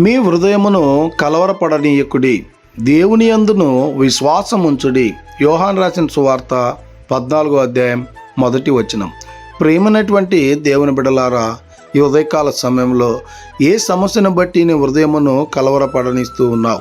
మీ హృదయమును కలవరపడనీయకుడి దేవుని అందును విశ్వాసముంచుడి. యోహాన్ రాసిన సువార్త పద్నాలుగో అధ్యాయం మొదటి వచనం. ప్రేమైనటువంటి దేవుని బిడలారా ఈ ఉదయకాల సమయంలో ఏ సమస్యను బట్టి నీ హృదయమును కలవరపడనిస్తూ ఉన్నావు?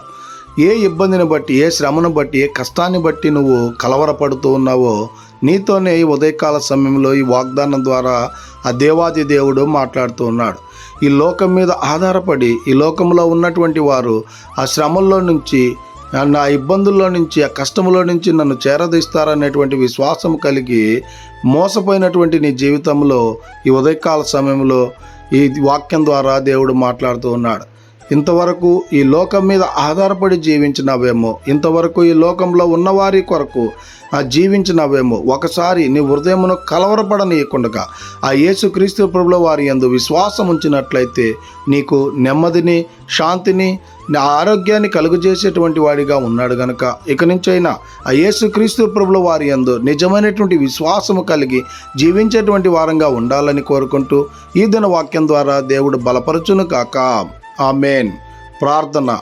ఏ ఇబ్బందిని బట్టి ఏ శ్రమను బట్టి ఏ కష్టాన్ని బట్టి నువ్వు కలవరపడుతూ ఉన్నావో నీతోనే ఈ ఉదయకాల సమయంలో ఈ వాగ్దానం ద్వారా ఆ దేవాది దేవుడు మాట్లాడుతూ ఉన్నాడు. ఈ లోకం మీద ఆధారపడి ఈ లోకంలో ఉన్నటువంటి వారు ఆ శ్రమల్లో నుంచి నా ఇబ్బందుల్లో నుంచి ఆ కష్టంలో నుంచి నన్ను చేరదీస్తారనేటువంటి విశ్వాసం కలిగి మోసపోయినటువంటి నీ జీవితంలో ఈ ఉదయకాల సమయంలో ఈ వాక్యం ద్వారా దేవుడు మాట్లాడుతూ ఉన్నాడు. ఇంతవరకు ఈ లోకం మీద ఆధారపడి జీవించినవేమో ఇంతవరకు ఈ లోకంలో ఉన్నవారి కొరకు జీవించినవేమో. ఒకసారి నీ హృదయమును కలవరపడనీయకుండగా ఆ యేసుక్రీస్తు ప్రభుల వారి యందు విశ్వాసం ఉంచినట్లయితే నీకు నెమ్మదిని శాంతిని నా ఆరోగ్యాన్ని కలుగజేసేటువంటి వాడిగా ఉన్నాడు గనుక. ఇక నుంచైనా ఆ యేసుక్రీస్తు ప్రభుల వారి యందు నిజమైనటువంటి విశ్వాసము కలిగి జీవించేటువంటి వారంగా ఉండాలని కోరుకుంటూ ఈ దిన వాక్యం ద్వారా దేవుడు బలపరచును కాక ఆమెన్. ప్రార్థన.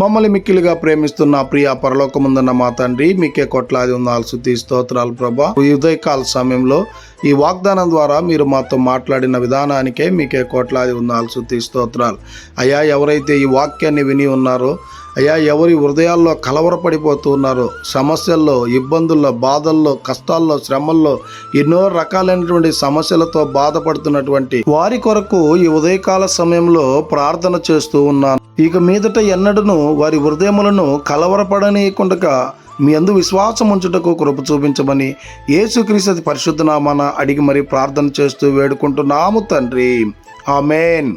మమ్మల్ని మిక్కిలుగా ప్రేమిస్తున్న ప్రియ పరలోకముందన్న మా తండ్రి మీకే కొట్లాది ఉందాలు శుద్ధి స్తోత్రాలు ప్రభా. ఈ ఉదయకాల సమయంలో ఈ వాగ్దానం ద్వారా మీరు మాతో మాట్లాడిన విధానానికే మీకే కోట్లాది ఉందాలు శుద్ధి స్తోత్రాలు. అయ్యా ఎవరైతే ఈ వాక్యాన్ని విని ఉన్నారో అయ్యా ఎవరి హృదయాల్లో కలవరపడిపోతున్నారు సమస్యల్లో ఇబ్బందుల్లో బాధల్లో కష్టాల్లో శ్రమల్లో ఎన్నో రకాలైనటువంటి సమస్యలతో బాధపడుతున్నటువంటి వారి కొరకు ఈ ఉదయకాల సమయంలో ప్రార్థన చేస్తూ ఉన్నాను. ఇక మీదట ఎన్నడను వారి హృదయములను కలవరపడనీయకుండా మీ అందు విశ్వాసం ఉంచుటకు కృప చూపించమని యేసుక్రీస్తు పరిశుద్ధ నామాన అడిగి మరి ప్రార్థన చేస్తూ వేడుకుంటున్నాము తండ్రి. ఆమెన్.